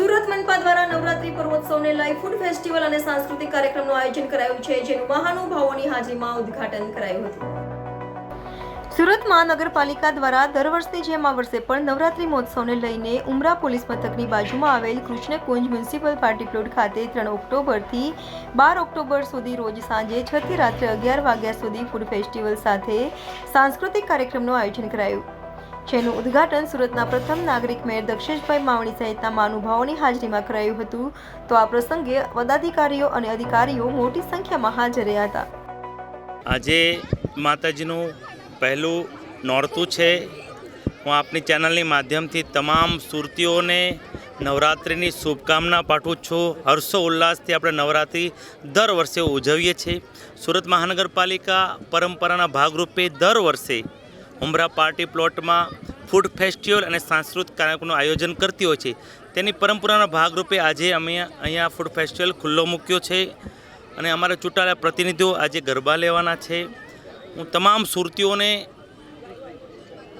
નવરાત્રી પર્વોત્સવને લઈ food festival અને સાંસ્કૃતિક કાર્યક્રમનું આયોજન કરાયું છે, જેનું મહાનુભાવોની હાજરીમાં ઉદ્ઘાટન કરાયું હતું. સુરત મહાનગરપાલિકા દ્વારા દર વર્ષની જેમ આ વર્ષે પણ નવરાત્રી મહોત્સવને લઈને ઉમરા પોલીસ મથકની બાજુમાં આવેલ કૃષ્ણકુંજ મ્યુનિસિપલ પાર્ટી પ્લોટ ખાતે ત્રણ ઓક્ટોબરથી બાર ઓક્ટોબર સુધી રોજ સાંજે છથી રાત્રે અગિયાર વાગ્યા સુધી ફૂડ ફેસ્ટિવલ સાથે સાંસ્કૃતિક કાર્યક્રમનું આયોજન કરાયું. જેનું ઉદ્ઘાટન સુરતના પ્રથમ નાગરિક મેયર દક્ષેશભાઈ માવણી સહિતના મહાનુભાવોની હાજરીમાં કરાયું હતું. તો આ પ્રસંગે પદાધિકારીઓ અને અધિકારીઓ મોટી સંખ્યામાં હાજર રહ્યા હતા. આજે માતાજીનું પહેલું નોરતું છે. હું આપની ચેનલની માધ્યમથી તમામ સુરતીઓને નવરાત્રિની શુભકામના પાઠવું છું. હર્ષો ઉલ્લાસથી આપણે નવરાત્રિ દર વર્ષે ઉજવીએ છીએ. સુરત મહાનગરપાલિકા પરંપરાના ભાગરૂપે દર વર્ષે ઉમરા પાર્ટી પ્લોટમાં ફૂડ ફેસ્ટિવલ અને સાંસ્કૃતિક કાર્યક્રમનું આયોજન કરતી હોય છે. તેની પરંપરાના ભાગરૂપે આજે અમે અહીંયા ફૂડ ફેસ્ટિવલ ખુલ્લો મૂક્યો છે અને અમારા ચૂંટાયેલા પ્રતિનિધિઓ આજે ગરબા લેવાના છે. હું તમામ સુરતીઓને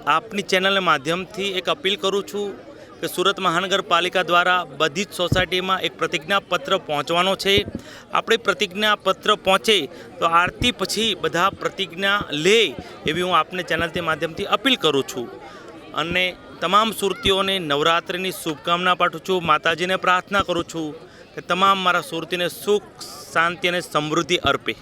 આપની ચેનલના માધ્યમથી એક અપીલ કરું છું કે સુરત મહાનગરપાલિકા દ્વારા બધી જ સોસાયટીમાં એક પ્રતિજ્ઞાપત્ર પહોંચવાનો છે. આપણે પ્રતિજ્ઞાપત્ર પહોંચે તો આરતી પછી બધા પ્રતિજ્ઞા લે એવી હું આપને ચેનલથી માધ્યમથી અપીલ કરું છું. અને તમામ સુરતીઓને નવરાત્રિની શુભકામના પાઠવું છું, માતાજીને પ્રાર્થના કરું છું કે તમામ મારા સુરતીને સુખ, શાંતિ અને સમૃદ્ધિ અર્પે.